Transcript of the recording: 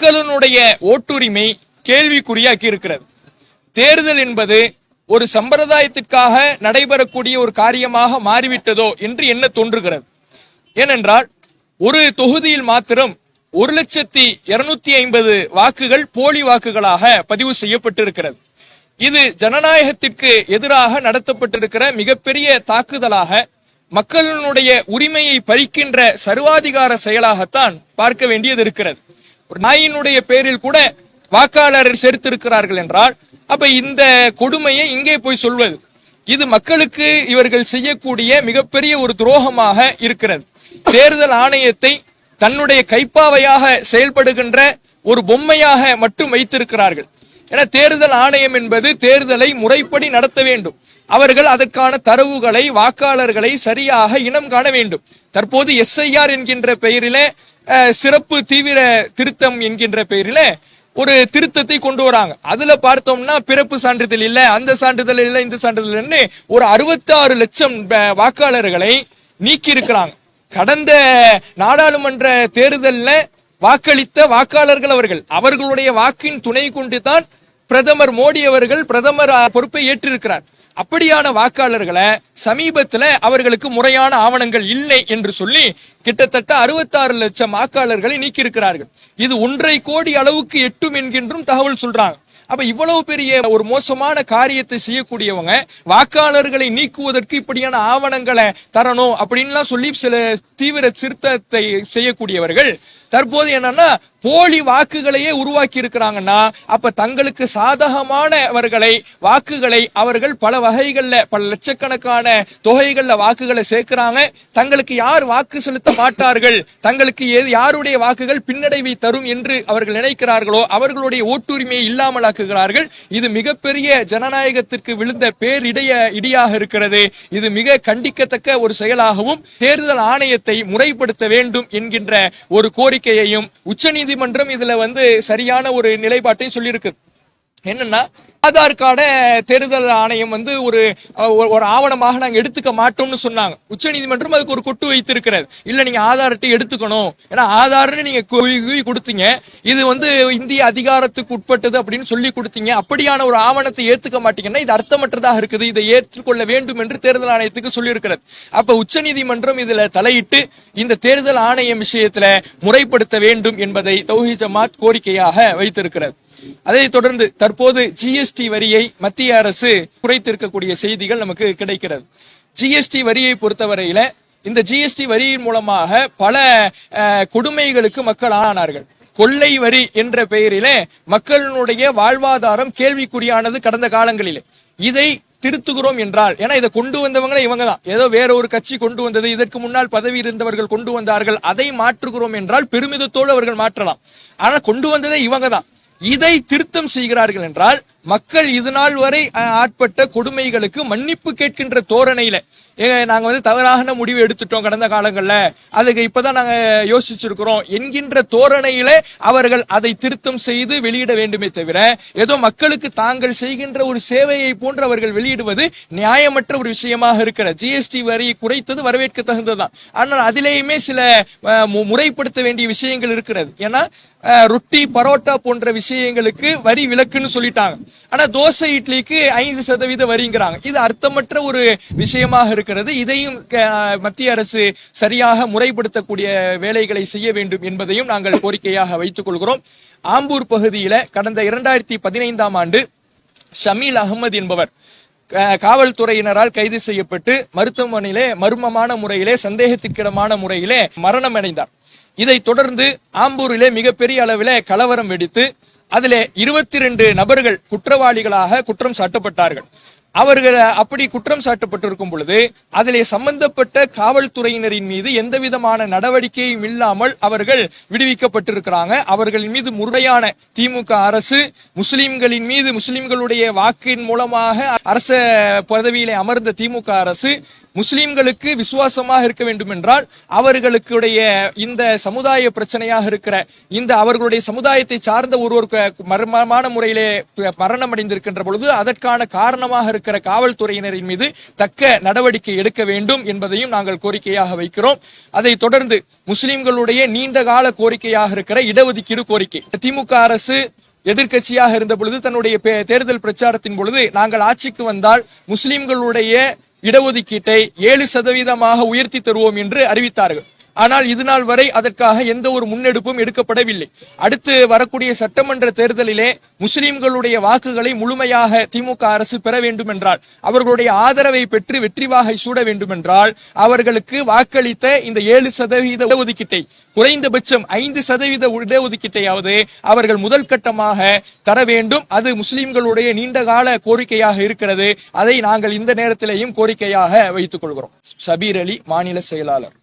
மக்களினுடைய ஓட்டுரிமை கேள்விக்குறியாக்கி இருக்கிறது தேர்தல் என்பது ஒரு சம்பிரதாயத்துக்காக நடைபெறக்கூடிய ஒரு காரியமாக மாறிவிட்டதோ என்று என்ன தோன்றுகிறது? ஏனென்றால் ஒரு தொகுதியில் மாத்திரம் ஒரு லட்சத்தி இருநூத்தி ஐம்பது வாக்குகள் போலி வாக்குகளாக பதிவு செய்யப்பட்டிருக்கிறது. இது ஜனநாயகத்திற்கு எதிராக நடத்தப்பட்டிருக்கிற மிகப்பெரிய தாக்குதலாக மக்களினுடைய உரிமையை பறிக்கின்ற சர்வாதிகார செயலாகத்தான் பார்க்க வேண்டியது இருக்கிறது. ஒரு நாயினுடைய பேரில் கூட வாக்காளர் சேர்த்திருக்கிறார்கள் என்றால் அப்ப இந்த கொடுமையை இங்கே போய் சொல்வது இது மக்களுக்கு இவர்கள் செய்யக்கூடிய மிகப்பெரிய ஒரு துரோகமாக இருக்கிறது. தேர்தல் ஆணையத்தை தன்னுடைய கைப்பாவையாக செயல்படுகின்ற ஒரு பொம்மையாக மட்டும் வைத்திருக்கிறார்கள். என தேர்தல் ஆணையம் என்பது தேர்தலை முறைப்படி நடத்த வேண்டும். அவர்கள் அதற்கான தரவுகளை வாக்காளர்களை சரியாக இனம் காண வேண்டும். தற்போது எஸ்ஐஆர் என்கின்ற பெயரில சிறப்பு தீவிர திருத்தம் என்கின்ற பெயரில ஒரு திருத்தத்தை கொண்டு வராங்க. அதுல பார்த்தோம்னா பிறப்பு சான்றிதழ் இல்ல அந்த சான்றிதழ் இல்ல இந்த சான்றிதழ் ஒரு 66 லட்சம் வாக்காளர்களை நீக்கி இருக்கிறாங்க கடந்த நாடாளுமன்ற தேர்தல்ல வாக்களித்த வாக்காளர்கள் அவர்கள். அவர்களுடைய வாக்கின் துணை கொண்டு தான் பிரதமர் மோடி அவர்கள் பிரதமர் பொறுப்பை ஏற்றிருக்கிறார். அப்படியான வாக்காளர்களை சமீபத்துல அவர்களுக்கு முறையான ஆவணங்கள் இல்லை என்று சொல்லி கிட்டத்தட்ட 66 லட்சம் வாக்காளர்களை நீக்கியிருக்கிறார்கள். இது ஒன்றரை கோடி அளவுக்கு எட்டும் என்கின்றும் தகவல் சொல்றாங்க. அப்ப இவ்வளவு பெரிய ஒரு மோசமான காரியத்தை செய்யக்கூடியவங்க வாக்காளர்களை நீக்குவதற்கு இப்படியான ஆவணங்களை தரணும் அப்படின்லாம் சொல்லி சில தீவிர திருத்தத்தை செய்யக்கூடியவர்கள் தற்போது என்னன்னா போலி வாக்குகளையே உருவாக்கி இருக்கிறாங்கன்னா அப்ப தங்களுக்கு சாதகமானவர்களை வாக்குகளை அவர்கள் பல வகைகள்ல பல லட்சக்கணக்கான தொகைகள்ல வாக்குகளை சேர்க்கிறாங்க. தங்களுக்கு யார் வாக்கு செலுத்த மாட்டார்கள்? தங்களுக்கு யாருடைய வாக்குகள் பின்னடைவை தரும் என்று அவர்கள் நினைக்கிறார்களோ அவர்களுடைய ஓட்டுரிமையை இல்லாமலாக்குகிறார்கள். இது மிகப்பெரிய ஜனநாயகத்திற்கு விழுந்த பேரிடைய இடியாக இருக்கிறது. இது மிக கண்டிக்கத்தக்க ஒரு செயலாகவும் தேர்தல் ஆணையத்தை முறைப்படுத்த வேண்டும் என்கின்ற ஒரு கோரிக்கை கோரிக்கையையும் உச்சநீதிமன்றம் இதுல வந்து சரியான ஒரு நிலைப்பாட்டையும் சொல்லியிருக்கு. என்னன்னா ஆதார் கார்டை தேர்தல் ஆணையம் வந்து ஒரு ஒரு- ஆவணமாக நாங்கள் எடுத்துக்க மாட்டோம்னு சொன்னாங்க. உச்சநீதிமன்றம் அதுக்கு ஒரு கொட்டு வைத்திருக்கிறது. இல்ல நீங்க ஆதார் அட்டை எடுத்துக்கணும். ஏன்னா ஆதார்னு நீங்க குவி கொடுத்தீங்க. இது வந்து இந்திய அதிகாரத்துக்கு உட்பட்டது அப்படின்னு சொல்லி கொடுத்தீங்க. அப்படியான ஒரு ஆவணத்தை ஏத்துக்க மாட்டீங்கன்னா இது அர்த்தமற்றதாக இருக்குது. இதை ஏற்றுக்கொள்ள வேண்டும் என்று தேர்தல் ஆணையத்துக்கு சொல்லியிருக்கிறது. அப்ப உச்சநீதிமன்றம் இதுல தலையிட்டு இந்த தேர்தல் ஆணையம் விஷயத்துல முறைப்படுத்த வேண்டும் என்பதை தௌஹி ஜமாத் கோரிக்கையாக வைத்திருக்கிறது. அதைத் தொடர்ந்து தற்போது ஜிஎஸ்டி வரியை மத்திய அரசு குறைத்திருக்கக்கூடிய செய்திகள் நமக்கு கிடைக்கிறது. ஜிஎஸ்டி வரியை பொறுத்தவரையில இந்த ஜிஎஸ்டி வரியின் மூலமாக பல அஹ், கொடுமைகளுக்கு மக்கள் ஆனார்கள் கொள்ளை வரி என்ற பெயரிலே மக்களினுடைய வாழ்வாதாரம் கேள்விக்குறியானது கடந்த காலங்களிலே. இதை திருத்துகிறோம் என்றால் ஏன்னா இதை கொண்டு வந்தவங்களே இவங்க தான் ஏதோ வேற ஒரு கட்சி கொண்டு வந்தது இதற்கு முன்னால் பதவி இருந்தவர்கள் கொண்டு வந்தார்கள் அதை மாற்றுகிறோம் என்றால் பெருமிதத்தோடு அவர்கள் மாற்றலாம். ஆனால் கொண்டு வந்ததே இவங்க தான் இதை திருத்தம் செய்கிறார்கள் என்றால் மக்கள் இது நாள் வரை ஆட்பட்ட கொடுமைகளுக்கு மன்னிப்பு கேட்கின்ற தோரணையில நாங்க வந்து தவறான முடிவு எடுத்துட்டோம் கடந்த காலங்கள்ல. அதுக்கு இப்பதான் நாங்க யோசிச்சிருக்கிறோம். என்கின்ற தோரணையில அவர்கள் அதை திருத்தம் செய்து வெளியிட வேண்டுமே தவிர ஏதோ மக்களுக்கு தாங்கள் செய்கின்ற ஒரு சேவையை போன்று அவர்கள் வெளியிடுவது நியாயமற்ற ஒரு விஷயமாக இருக்கிற ஜிஎஸ்டி வரி குறைத்தது வரவேற்க தகுந்ததுதான் ஆனால் அதிலேயுமே சில முறைப்படுத்த வேண்டிய விஷயங்கள் இருக்கிறது. ஏன்னா ரொட்டி பரோட்டா போன்ற விஷயங்களுக்கு வரி விலக்குன்னு சொல்லிட்டாங்க. ஆனா தோசை இட்லிக்கு ஐந்து சதவீத வரிங்கிறாங்க. இது அர்த்தமற்ற ஒரு விஷயமாக இருக்கிறது. இதையும் மத்திய அரசு சரியாக முறைப்படுத்தக்கூடிய வேலைகளை செய்ய வேண்டும் என்பதையும் நாங்கள் கோரிக்கையாக வைத்துக் கொள்கிறோம். ஆம்பூர் பகுதியில கடந்த இரண்டாயிரத்தி பதினைந்தாம் ஆண்டு ஷமீல் அகமது என்பவர் காவல்துறையினரால் கைது செய்யப்பட்டு மருத்துவமனையிலே மர்மமான முறையிலே சந்தேகத்திற்கிடமான முறையிலே மரணம் அடைந்தார் இதைத் தொடர்ந்து ஆம்பூரிலே மிகப்பெரிய அளவிலே கலவரம் வெடித்து அதிலே இருபத்தி ரெண்டு நபர்கள் குற்றவாளிகளாக குற்றம் சாட்டப்பட்டார்கள். அவர்கள் அப்படி குற்றம் சாட்டப்பட்டிருக்கும் பொழுது அதிலே சம்பந்தப்பட்ட காவல்துறையினரின் மீது எந்த விதமான நடவடிக்கையும் இல்லாமல் அவர்கள் விடுவிக்கப்பட்டிருக்கிறாங்க. அவர்களின் மீது முறையான திமுக அரசு முஸ்லிம்களின் மீது முஸ்லிம்களுடைய வாக்கின் மூலமாக அரச பதவியிலே அமர்ந்த திமுக அரசு முஸ்லிம்களுக்கு விசுவாசமாக இருக்க வேண்டும் என்றால் அவர்களுடைய இந்த சமுதாய பிரச்சனையாக இருக்கிற இந்த அவர்களுடைய சமுதாயத்தை சார்ந்த ஒருவருக்கு மர்மமான முறையிலே மரணம் அடைந்திருக்கின்ற பொழுது அதற்கான காரணமாக இருக்கிற இருக்கிற காவல்துறையினரின் மீது தக்க நடவடிக்கை எடுக்க வேண்டும் என்பதையும் நாங்கள் கோரிக்கையாக வைக்கிறோம். அதை தொடர்ந்து முஸ்லிம்களுடைய நீண்ட கால கோரிக்கையாக இருக்கிற இடஒதுக்கீடு கோரிக்கை. திமுக அரசு எதிர்கட்சியாக இருந்த பொழுது தன்னுடைய தேர்தல் பிரச்சாரத்தின் பொழுது நாங்கள் ஆட்சிக்கு வந்தால் முஸ்லிம்களுடைய இடஒதுக்கீட்டை ஏழு சதவீதமாக உயர்த்தி தருவோம் என்று அறிவித்தார்கள். ஆனால் இது நாள் வரை அதற்காக எந்த ஒரு முன்னெடுப்பும் எடுக்கப்படவில்லை. அடுத்து வரக்கூடிய சட்டமன்ற தேர்தலிலே முஸ்லிம்களுடைய வாக்குகளை முழுமையாக திமுக அரசு பெற வேண்டும் என்றால் அவர்களுடைய ஆதரவை பெற்று வெற்றி வாகை சூட வேண்டும் என்றால் அவர்களுக்கு வாக்களித்த இந்த ஏழு சதவீத இடஒதுக்கீட்டை குறைந்தபட்சம் ஐந்து சதவீத இடஒதுக்கீட்டையாவது அவர்கள் முதல் கட்டமாக தர வேண்டும். அது முஸ்லிம்களுடைய நீண்டகால கோரிக்கையாக இருக்கிறது. அதை நாங்கள் இந்த நேரத்திலேயும் கோரிக்கையாக வைத்துக் கொள்கிறோம். சபீர் அலி மாநில செயலாளர்.